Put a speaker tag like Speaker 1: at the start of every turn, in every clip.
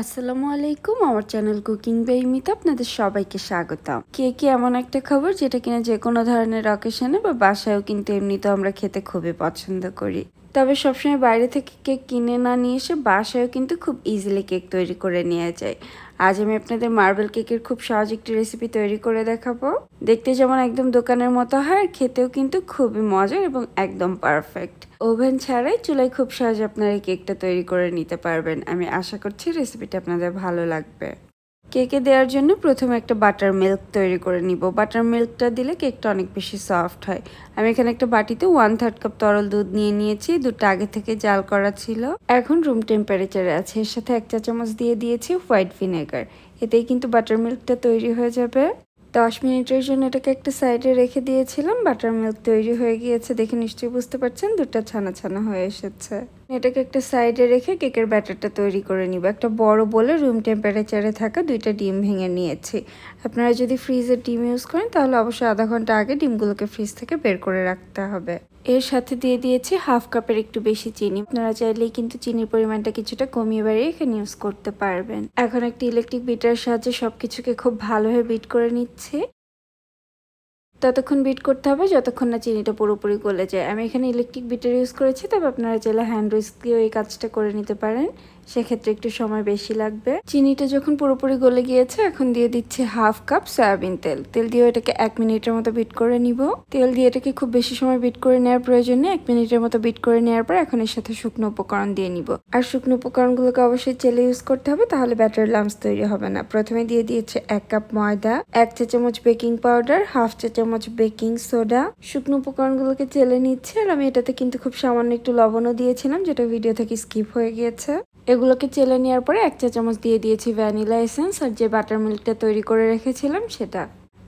Speaker 1: আসসালামু আলাইকুম, আমার চ্যানেল কুকিং বাই মিত, আপনাদের সবাইকে স্বাগতম। কে এমন একটা খাবার যেটা কিনা যে কোনো ধরনের অকেশনে বা বাসায়ও কিন্তু এমনিতেও আমরা খেতে খুবই পছন্দ করি। তবে সবসময় বাইরে থেকে কেক কিনে না নিয়ে এসে বাসায়ও কিন্তু খুব ইজিলি কেক তৈরি করে নেওয়া যায়। আজ আমি আপনাদের মার্বেল কেকের খুব সহজ একটি রেসিপি তৈরি করে দেখাবো। দেখতে যেমন একদম দোকানের মতো হয় আর খেতেও কিন্তু খুবই মজার এবং একদম পারফেক্ট ওভেন ছাড়াই চুলায় খুব সহজে আপনারা এই কেকটা তৈরি করে নিতে পারবেন। আমি আশা করছি রেসিপিটা আপনাদের ভালো লাগবে। কেকে দেওয়ার জন্য প্রথমে একটা বাটার মিল্ক তৈরি করে নিব। বাটার মিল্কটা দিলে কেকটা অনেক বেশি সফট হয়। আমি এখানে একটা বাটিতে ওয়ান থার্ড কাপ তরল দুধ নিয়ে নিয়েছি। দুধটা আগে থেকে জাল করা ছিল। এখন রুম টেম্পারেচারে আছে। এর সাথে এক চা চামচ দিয়ে দিয়েছি হোয়াইট ভিনেগার এতেই কিন্তু বাটার মিল্কটা তৈরি হয়ে যাবে। দশ মিনিটের জন্য এটাকে একটা সাইডে রেখে দিয়েছিলাম। বাটার মিল্ক তৈরি হয়ে গিয়েছে। দেখে নিশ্চয়ই বুঝতে পারছেন, দুধটা ছানা ছানা হয়ে এসেছে। এটাকে একটা সাইডে রেখে কেকের ব্যাটারটা তৈরি করে নিব। একটা বড় বলে রুম টেম্পারেচারে থাকা দুইটা ডিম ভেঙে নিয়েছি। আপনারা যদি ফ্রিজের ডিম ইউজ করেন, তাহলে অবশ্যই আধা ঘণ্টা আগে ডিমগুলোকে ফ্রিজ থেকে বের করে রাখতে হবে। এর সাথে দিয়ে দিয়েছি হাফ কাপের একটু বেশি চিনি। আপনারা চাইলেই কিন্তু চিনির পরিমাণটা কিছুটা কমিয়ে বাড়িয়ে এখানে ইউজ করতে পারবেন। এখন একটি ইলেকট্রিক বিটার সাহায্যে সবকিছুকে খুব ভালোভাবে বিট করে নিচ্ছে। ততক্ষণ বিট করতে হবে, যতক্ষণ না চিনিটা পুরোপুরি গলে যায়। আমি এখানে ইলেকট্রিক বিটার ইউজ করেছি, তবে আপনারা চাইলে হ্যান্ড উইস্ক দিয়েও এই কাজটা করে নিতে পারেন। সেক্ষেত্রে একটু সময় বেশি লাগবে। চিনিটা যখন পুরোপুরি গলে গিয়েছে, এখন দিয়ে দিচ্ছি হাফ কাপ সয়াবিন তেল। তেল দিয়ে এটাকে এক মিনিটের মতো বিট করে নিব। তেল দিয়ে এটাকে খুব বেশি সময় বিট করে নেওয়ার প্রয়োজন নেই। এক মিনিটের মতো বিট করে নেওয়ার পর এখন এর সাথে শুকনো উপকরণ দিয়ে নিব। আর শুকনো উপকরণগুলোকে অবশ্যই চেলে ইউজ করতে হবে, তাহলে ব্যাটার লামস তৈরি হবে না। প্রথমে দিয়ে দিয়েছে এক কাপ ময়দা, এক চা চামচ বেকিং পাউডার হাফ চা চামচ বেকিং সোডা। শুকনো উপকরণগুলোকে চেলে নিচ্ছে আর আমি এটাতে কিন্তু খুব সামান্য একটু লবণও দিয়েছিলাম, যেটা ভিডিও থেকে স্কিপ হয়ে গিয়েছে। এগুলোকে চেলে নেওয়ার পরে এক চা চামচ দিয়ে দিয়েছি ভ্যানিলা এসেন্স আর যে বাটার মিল্কটা তৈরি করে রেখেছিলাম সেটা।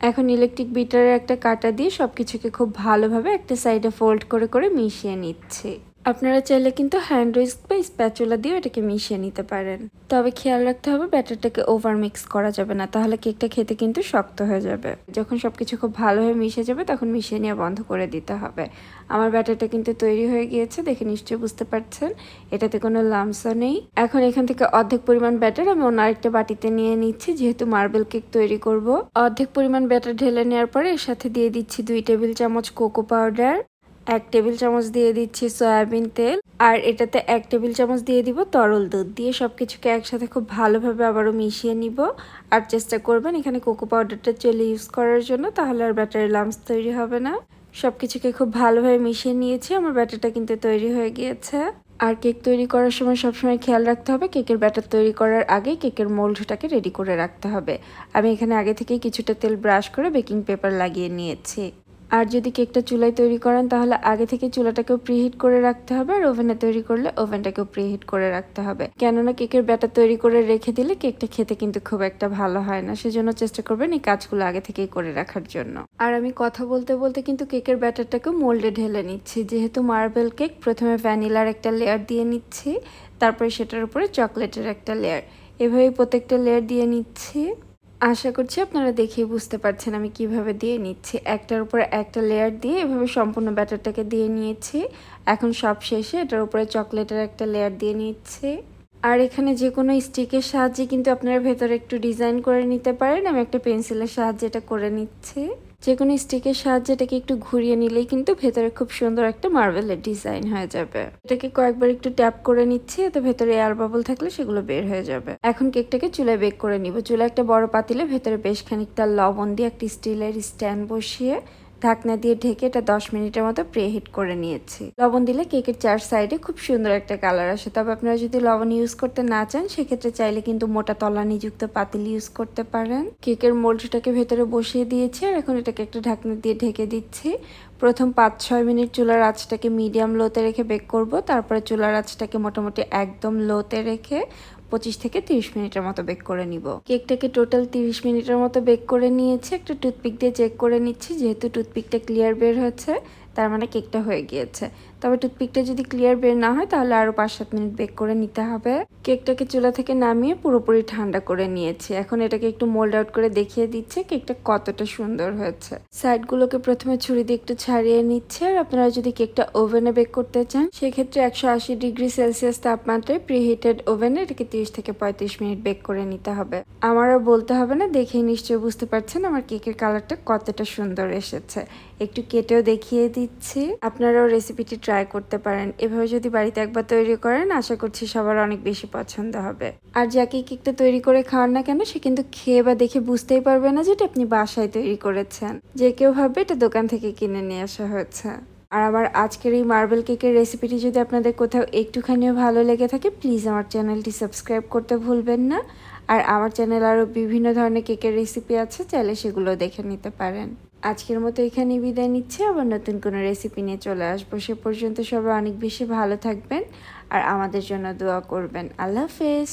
Speaker 1: এখন ইলেকট্রিক বিটারের একটা কাটা দিয়ে সবকিছুকে খুব ভালোভাবে একটা সাইডে ফোল্ড করে করে মিশিয়ে নিচ্ছি। আপনারা চাইলে কিন্তু হ্যান্ড উইস্ক বা স্প্যাচুলা দিয়ে এটাকে মিশিয়ে নিতে পারেন। তবে খেয়াল রাখতে হবে ব্যাটারটাকে ওভার মিক্স করা যাবে না, তাহলে কেকটা খেতে কিন্তু শক্ত হয়ে যাবে। যখন সব কিছু খুব ভালোভাবে মিশে যাবে, তখন মিশিয়ে নিয়ে বন্ধ করে দিতে হবে। আমার ব্যাটারটা কিন্তু তৈরি হয়ে গিয়েছে, দেখে নিশ্চয়ই বুঝতে পারছেন। এটাতে কোনো লামসও নেই। এখন এখান থেকে অর্ধেক পরিমাণ ব্যাটার আমি অন্য আরেকটা বাটিতে নিয়ে নিচ্ছি, যেহেতু মার্বেল কেক তৈরি করব। অর্ধেক পরিমাণ ব্যাটার ঢেলে নেওয়ার পরে এর সাথে দিয়ে দিচ্ছি দুই টেবিল চামচ কোকো পাউডার এক টেবিল চামচ দিয়ে দিচ্ছি সয়াবিন তেল, আর এটাতে এক টেবিল চামচ দিয়ে দিব তরল দুধ। দিয়ে সব কিছুকে একসাথে খুব ভালোভাবে আবারও মিশিয়ে নিব। আর চেষ্টা করবেন এখানে কোকো পাউডারটা চলে ইউজ করার জন্য, তাহলে আর ব্যাটারের লামস তৈরি হবে না। সব কিছুকে খুব ভালোভাবে মিশিয়ে নিয়েছি, আমার ব্যাটারটা কিন্তু তৈরি হয়ে গিয়েছে। আর কেক তৈরি করার সময় সবসময় খেয়াল রাখতে হবে, কেকের ব্যাটার তৈরি করার আগে কেকের মোল্ডটাকে রেডি করে রাখতে হবে। আমি এখানে আগে থেকেই কিছুটা তেল ব্রাশ করে বেকিং পেপার লাগিয়ে নিয়েছি। আর যদি কেকটা চুলায় তৈরি করেন, তাহলে আগে থেকে চুলাটাকেও প্রিহিট করে রাখতে হবে আর ওভেনে তৈরি করলে ওভেনটাকেও প্রিহিট করে রাখতে হবে। কেননা কেকের ব্যাটার তৈরি করে রেখে দিলে কেকটা খেতে কিন্তু খুব একটা ভালো হয় না। সেজন্য চেষ্টা করবেন এই কাজগুলো আগে থেকেই করে রাখার জন্য। আর আমি কথা বলতে বলতে কিন্তু কেকের ব্যাটারটাকে মোল্ডে ঢেলে নিচ্ছি। যেহেতু মার্বেল কেক, প্রথমে ভ্যানিলার একটা লেয়ার দিয়ে নিচ্ছি, তারপরে সেটার উপরে চকলেটের একটা লেয়ার এভাবেই প্রত্যেকটা লেয়ার দিয়ে নিচ্ছি। আশা করছি আপনারা দেখেই বুঝতে পারছেন আমি কীভাবে দিয়ে নিচ্ছি। একটার উপরে একটা লেয়ার দিয়ে এভাবে সম্পূর্ণ ব্যাটারটাকে দিয়ে নিয়েছি। এখন সব শেষে এটার উপরে চকলেটের একটা লেয়ার দিয়ে নিচ্ছে। আর এখানে যে কোনো স্টিকের সাহায্যে কিন্তু আপনারা ভেতরে একটু ডিজাইন করে নিতে পারেন। আমি একটা পেন্সিলের সাহায্যে এটা করে নিচ্ছি। যে কোনো স্টিকের সাহায্যে এটাকে একটু ঘুরিয়ে নিলেই কিন্তু ভেতরে খুব সুন্দর একটা মার্বেলের ডিজাইন হয়ে যাবে। এটাকে কয়েকবার একটু ট্যাপ করে নিচ্ছি, এতে ভেতরে এয়ার বাবল থাকলে সেগুলো বের হয়ে যাবে। এখন কেকটাকে চুলায় বেক করে নিব। চুলায় একটা বড় পাতিলে ভেতরে বেশ খানিকটা লবণ দিয়ে একটি স্টিলের স্ট্যান্ড বসিয়ে ঢাকনা দিয়ে ঢেকে এটা দশ মিনিটের মতো প্রেহিট করে নিয়েছি। লবণ দিলে কেকের চার সাইডে খুব সুন্দর একটা কালার আসে। তবে আপনারা যদি লবণ ইউজ করতে না চান, সেক্ষেত্রে চাইলে কিন্তু মোটা তলানি যুক্ত পাতিল ইউজ করতে পারেন। কেকের মোল্ডটাকে ভেতরে বসিয়ে দিয়েছি আর এখন এটাকে একটা ঢাকনা দিয়ে ঢেকে দিচ্ছি। প্রথম পাঁচ ছয় মিনিট চুলার আঁচটাকে মিডিয়াম লোতে রেখে বেক করব। তারপরে চুলার আঁচটাকে মোটামুটি একদম লোতে রেখে পঁচিশ থেকে তিরিশ মিনিটের মতো বেক করে নিব। কেকটাকে টোটাল তিরিশ মিনিটের মতো বেক করে নিয়েছি। একটা টুথপিক দিয়ে চেক করে নিচ্ছি, যেহেতু টুথপিকটা ক্লিয়ার বের হচ্ছে, তার মানে কেকটা হয়ে গিয়েছে। তবে টুথপিকটা যদি ক্লিয়ার বের না হয়, তাহলে আরও পাঁচ সাত মিনিট বেক করে নিতে হবে। কেকটাকে চুলা থেকে নামিয়ে পুরোপুরি ঠান্ডা করে নিয়েছি। এখন এটাকে একটু মোল্ড আউট করে দেখিয়ে দিচ্ছে কেকটা কতটা সুন্দর হয়েছে। সাইডগুলোকে প্রথমে ছুরি দিয়ে একটু ছাড়িয়ে নিচ্ছে। আর আপনারা যদি কেকটা ওভেনে বেক করতে চান, সেক্ষেত্রে একশো আশি ডিগ্রি সেলসিয়াস তাপমাত্রায় প্রিহিটেড ওভেনে এটাকে তিরিশ থেকে পঁয়ত্রিশ মিনিট বেক করে নিতে হবে। আমারও বলতে হবে না, দেখেই নিশ্চয়ই বুঝতে পারছেন আমার কেকের কালারটা কতটা সুন্দর এসেছে। একটু কেটেও দেখিয়ে দিচ্ছি। আপনারাও রেসিপিটি ট্রাই করতে পারেন। এভাবে যদি বাড়িতে একবার তৈরি করেন, আশা করছি সবার অনেক বেশি পছন্দ হবে। আর যাকে কেকটা তৈরি করে খাওয়ান না কেন, সে কিন্তু খেয়ে বা দেখে বুঝতেই পারবে না যেটা আপনি বাসায় তৈরি করেছেন। যে কেউ ভাববে এটা দোকান থেকে কিনে নিয়ে আসা হয়েছে। আর আমার আজকের এই মার্বেল কেকের রেসিপিটি যদি আপনাদের কোথাও একটুখানিও ভালো লেগে থাকে প্লিজ আমার চ্যানেলটি সাবস্ক্রাইব করতে ভুলবেন না। আর আমার চ্যানেল আরও বিভিন্ন ধরনের কেকের রেসিপি আছে, চাইলে সেগুলো দেখে নিতে পারেন। আজকের মতো এখানেই বিদায় নিচ্ছে, আবার নতুন কোনো রেসিপি নিয়ে চলে আসব। সে পর্যন্ত সবাই অনেক বেশি ভালো থাকবেন আর আমাদের জন্য দোয়া করবেন। আল্লাহ হাফেজ।